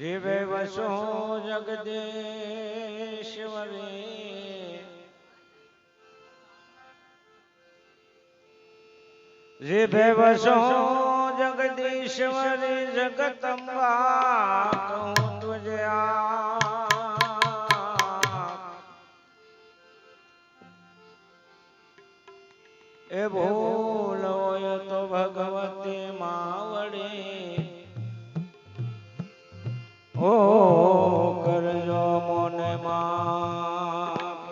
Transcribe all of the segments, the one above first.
જીવે વસો જગદીશ્વરી. જીભે વસો જગદીશ્વરી જગતંબા કહું તુજે એ ભૂલ હોય તો ભગવતી માવડી ઓ કરજો મોને માફ.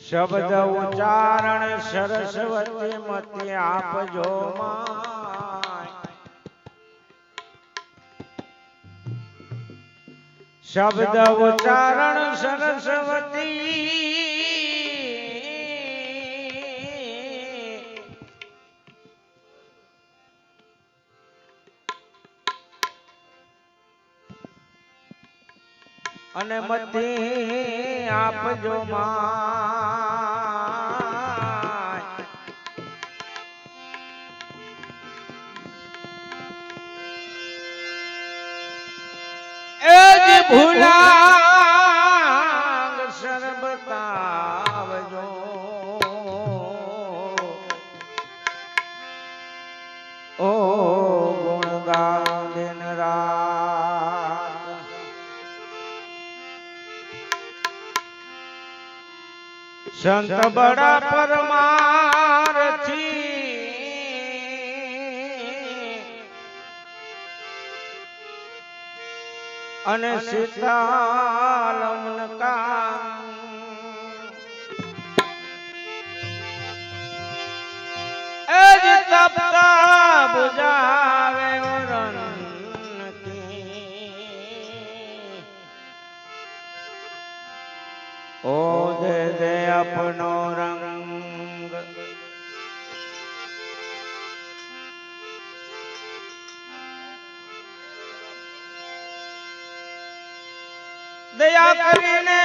શબ્દ ઉચ્ચારણ સરસ્વતી મતે આપજો શબ્દ ઉચ્ચારણ સરસ્વતી અને મતી આપજો માય. એજ ભૂલાંગ સરબતાવજો ઓ સંત બડા પરમારથી અને સીતાલમન કામ એ જ તપતા બુજાવે વરણથી. ઓ દે દે અપનો રંગ. દયા કરીને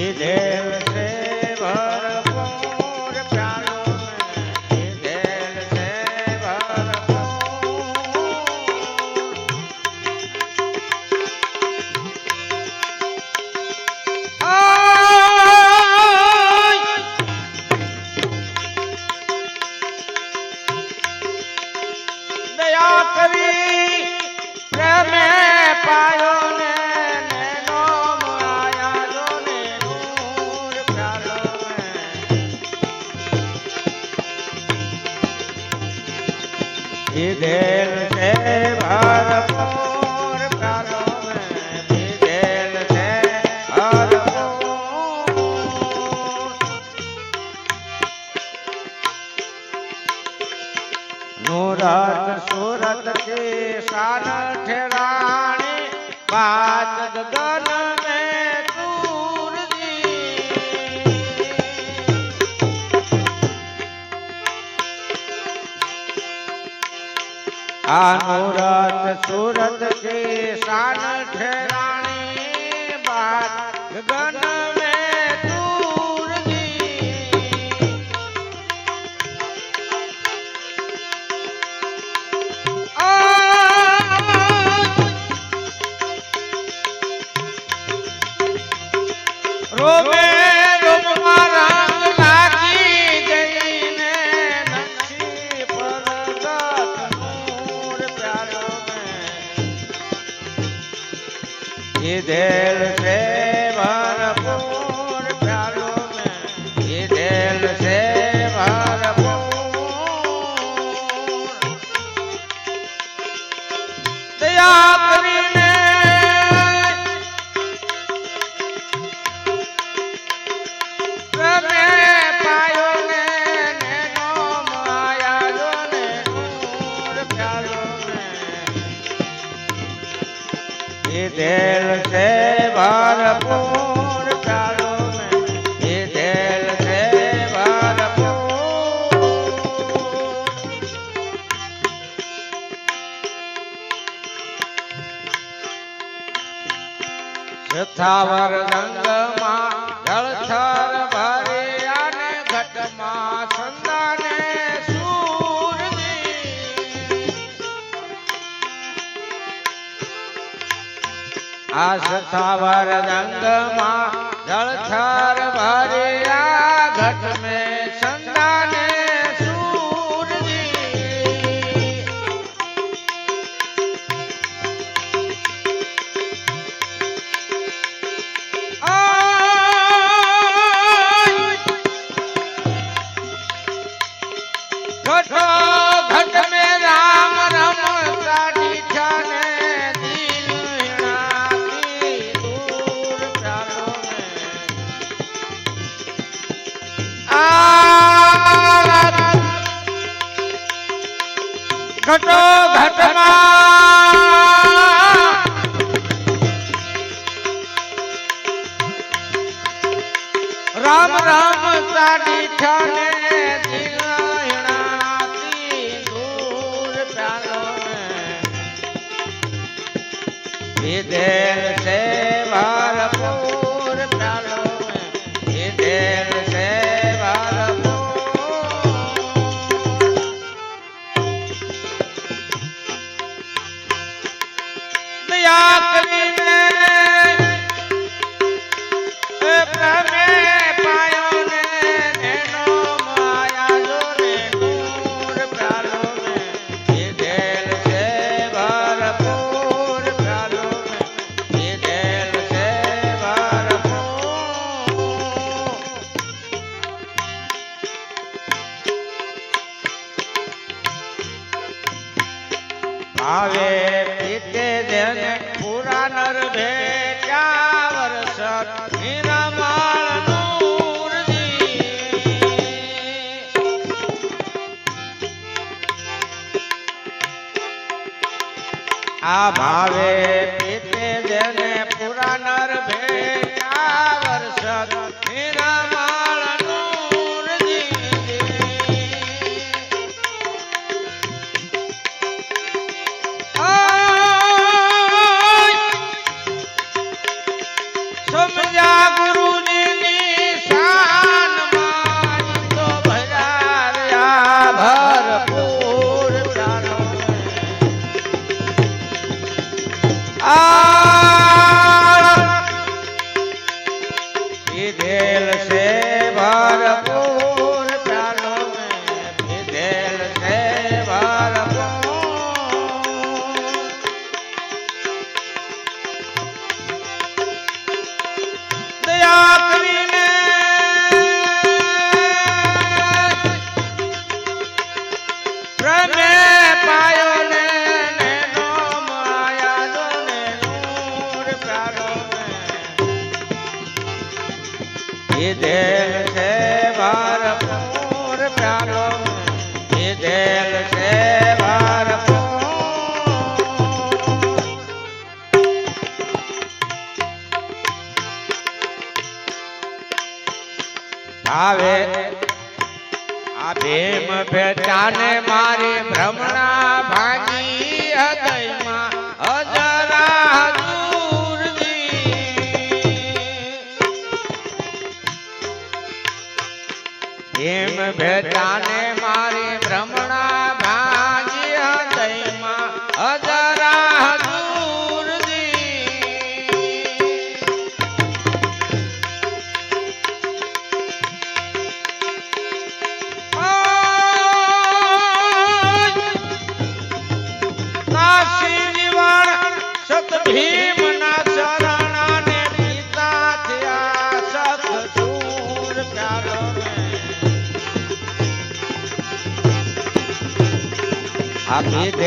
એ ને આ સુરત સુરત કે શાન છે. આ સથાવર રંગમાં જળથર ભર્યા ઘટ મેં વિધેલ છે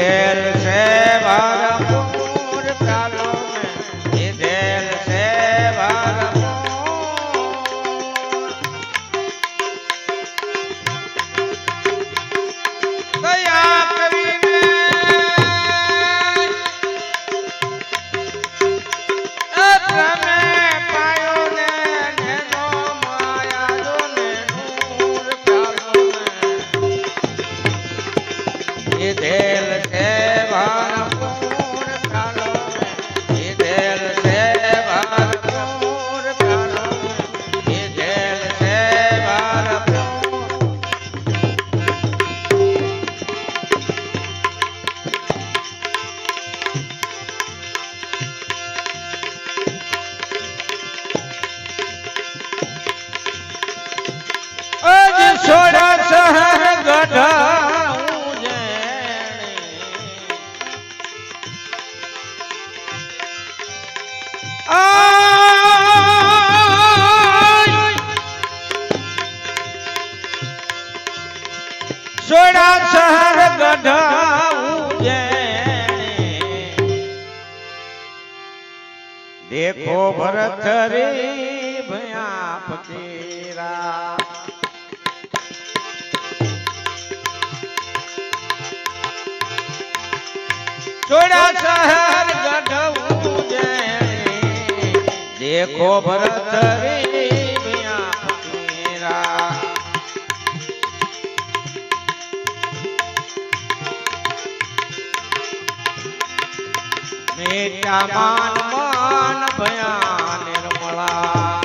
ખેલ છે મારા ગઢ ઉજેણે દેખો ભરત રે ભયા પટેરા. જોડા શહેર ગઢ ઉજેણે દેખો ભરત રે મેટા માન માન ભયા નિર્મળા.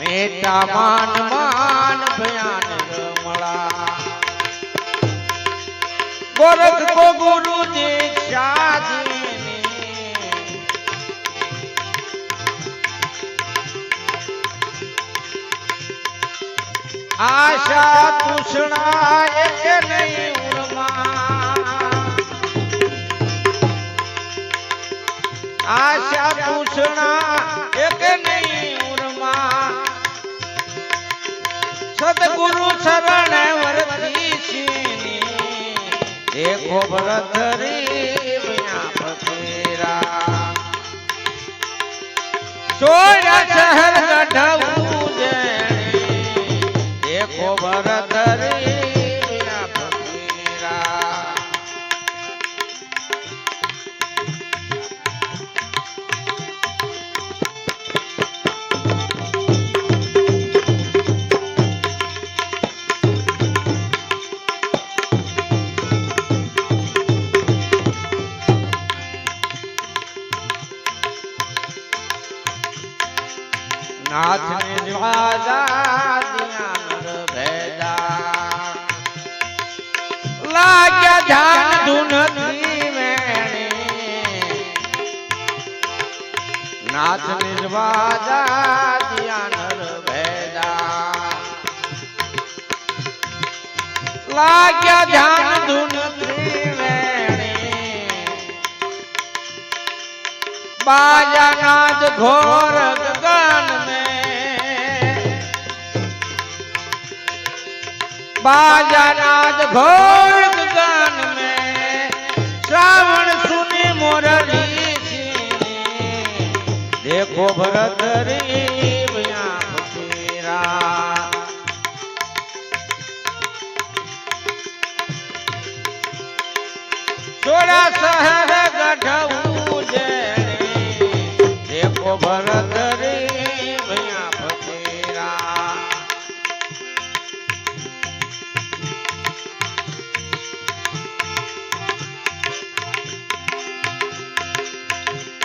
મેટા માન માન ભયા નિર્મળા. ગોરખ કો ગુરુ દીક્ષા આશા તૃષ્ણા એક નહીં આશા તૃષ્ણા એક નહીં ઉરમા. સદગુરુ શરણ વરતી છીની દેખો ભરત રે વિના પથેરા લાગ્યા ધ્યાન ધૂન ત્રિવેણી. બાજાનાદ ઘોર ગગન મે. બાજાનાદ ઘોર ઓ ભરત સોળા સહ ગઢવું જે ભરત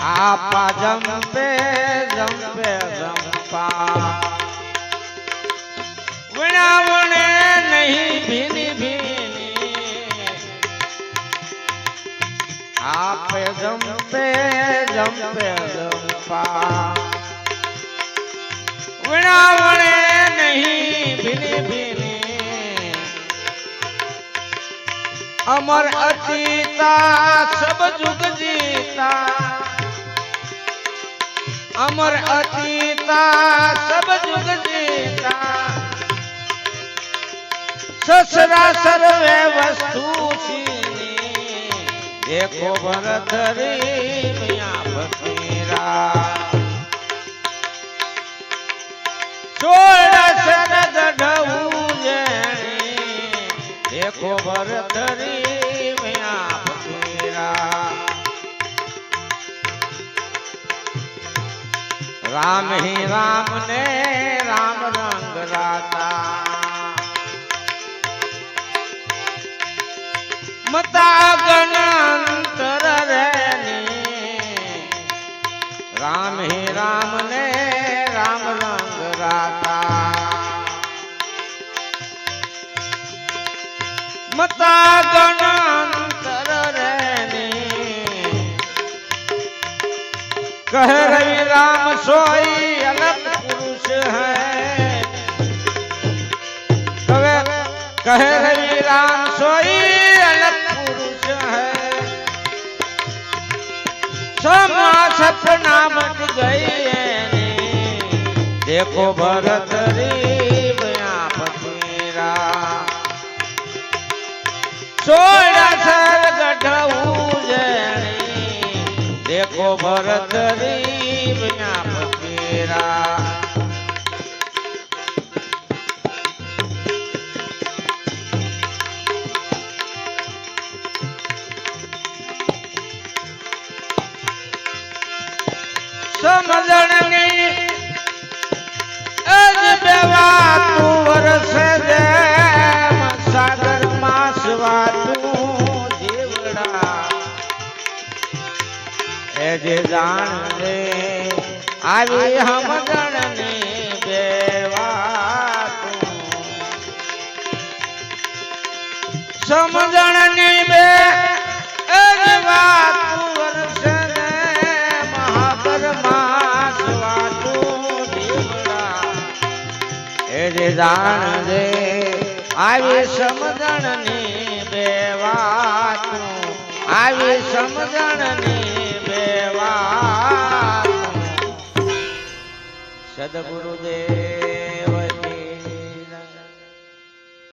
આપા જંપે જંપે, જંપા. વિણાવણે નહીં, ભીની ભીની. આપે જંપે જંપે, જંપા. વિણાવણે નહીં, ભીની ભીની. અમર અતીતા અમર અતીતા સબ જુગ જીતા સસરા સર્વે વસ્તુ છીની. દેખો ભરત રે મિયા ફકીરા ગઢવું જેણી. દેખો ભરત રામ હી રામ ને રામ રંગ રાતા. મતા कह रही राम सोई अलग पुरुष है। कवे, कह रही राम सोई अलग पुरुष है। समा सपना मच गई है देखो भरत रीब आप मेरा। सर गढ़ जैनी દેખો ભરત રીબ ન્યા સમજણની બે જાણ દે ને આવી સમજણની બે વાતું આવી સમજણની બે વાત સદગુરુદેવ